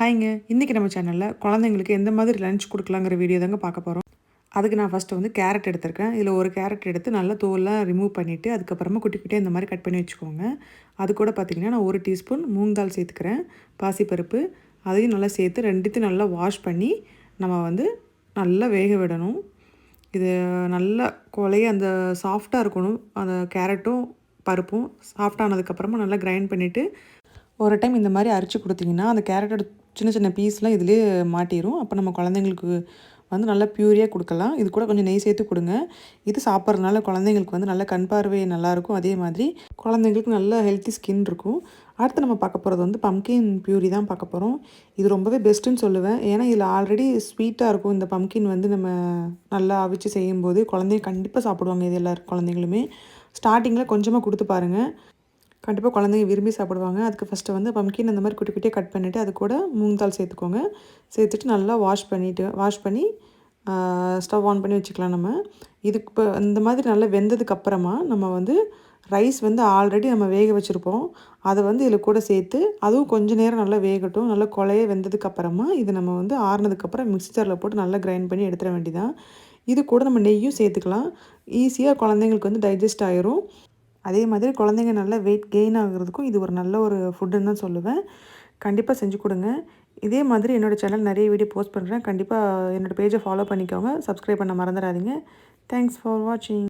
ஹாய்ங்க. இன்றைக்கி நம்ம சேனலில் குழந்தைங்களுக்கு எந்த மாதிரி லஞ்ச் கொடுக்கலாங்கிற வீடியோ தாங்க பார்க்க போகிறோம் அதுக்கு நான் ஃபஸ்ட்டு வந்து கேரட் எடுத்திருக்கேன். இதில் ஒரு கேரட் எடுத்து நல்லா தோல்லாம் ரிமூவ் பண்ணிவிட்டு அதுக்கப்புறமா குட்டி குட்டியாக இந்த மாதிரி கட் பண்ணி வச்சுக்கோங்க. அது கூட பார்த்திங்கன்னா நான் ஒரு டீஸ்பூன் மூங்கால் சேர்த்துக்கிறேன். பாசிப்பருப்பு அதையும் நல்லா சேர்த்து ரெண்டுத்தையும் நல்லா வாஷ் பண்ணி நம்ம வந்து நல்லா வேக விடணும். இது நல்லா கொலைய அந்த சாஃப்டாக இருக்கணும். அந்த கேரட்டும் பருப்பும் சாஃப்டானதுக்கப்புறமா நல்லா கிரைண்ட் பண்ணிவிட்டு ஒரு டைம் இந்த மாதிரி அரைச்சி கொடுத்தீங்கன்னா அந்த கேரட்டோட சின்ன சின்ன பீஸ்லாம் இதுலேயே மாட்டிடும் அப்போ நம்ம குழந்தைங்களுக்கு வந்து நல்லா ப்யூரியாக கொடுக்கலாம். இது கூட கொஞ்சம் நெய் சேர்த்து கொடுங்க. இது சாப்பிட்றதுனால குழந்தைங்களுக்கு வந்து நல்ல கண் பார்வை நல்லாயிருக்கும். அதே மாதிரி குழந்தைங்களுக்கு நல்ல ஹெல்த்தி ஸ்கின் இருக்கும். அடுத்து நம்ம பார்க்க போகிறது வந்து பம்கின் பியூரி தான் பார்க்க போகிறோம் இது ரொம்பவே பெஸ்ட்டுன்னு சொல்லுவேன். ஏன்னா இதில் ஆல்ரெடி ஸ்வீட்டாக இருக்கும். இந்த பம்கின் வந்து நம்ம நல்லா அவிச்சு செய்யும்போது குழந்தைங்க கண்டிப்பாக சாப்பிடுவாங்க. இது எல்லா குழந்தைங்களுமே. ஸ்டார்டிங்கில் கொஞ்சமாக கொடுத்து பாருங்கள் கண்டிப்பாக குழந்தைங்க விரும்பி சாப்பிடுவாங்க. அதுக்கு ஃபஸ்ட்டு வந்து பம்கின் அந்த மாதிரி குட்டி குட்டியாக கட் பண்ணிவிட்டு அது கூட மூங்தால் சேர்த்துக்கோங்க. சேர்த்துட்டு நல்லா வாஷ் பண்ணிவிட்டு வாஷ் பண்ணி ஸ்டவ் ஆன் பண்ணி வச்சுக்கலாம் நம்ம. இதுக்கு இப்போ இந்த மாதிரி நல்லா வெந்ததுக்கப்புறமா நம்ம வந்து ரைஸ் வந்து ஆல்ரெடி நம்ம வேக வச்சுருப்போம். அதை வந்து இதில் கூட சேர்த்து அதுவும் கொஞ்சம் நேரம் நல்லா வேகட்டும். நல்லா கொலைய வெந்ததுக்கப்புறமா இது நம்ம வந்து ஆறுனதுக்கப்புறம் மிக்சரில் போட்டு நல்லா கிரைண்ட் பண்ணி எடுத்துட வேண்டியதான் இது கூட நம்ம நெய்யும் சேர்த்துக்கலாம். ஈஸியாக குழந்தைங்களுக்கு வந்து டைஜஸ்ட் ஆயிரும். அதே மாதிரி குழந்தைங்க நல்லா வெயிட் கெயின் ஆகிறதுக்கும் இது ஒரு நல்ல ஒரு ஃபுட்டுன்னு தான் சொல்லுவேன். கண்டிப்பாக செஞ்சு கொடுங்க. இதே மாதிரி என்னோடய சேனல் நிறைய வீடியோ போஸ்ட் பண்ணுறேன் கண்டிப்பாக என்னோடய பேஜை ஃபாலோ பண்ணிக்கோங்க. சப்ஸ்கிரைப் பண்ண மறந்துடாதீங்க. தேங்க்ஸ் ஃபார் வாட்சிங்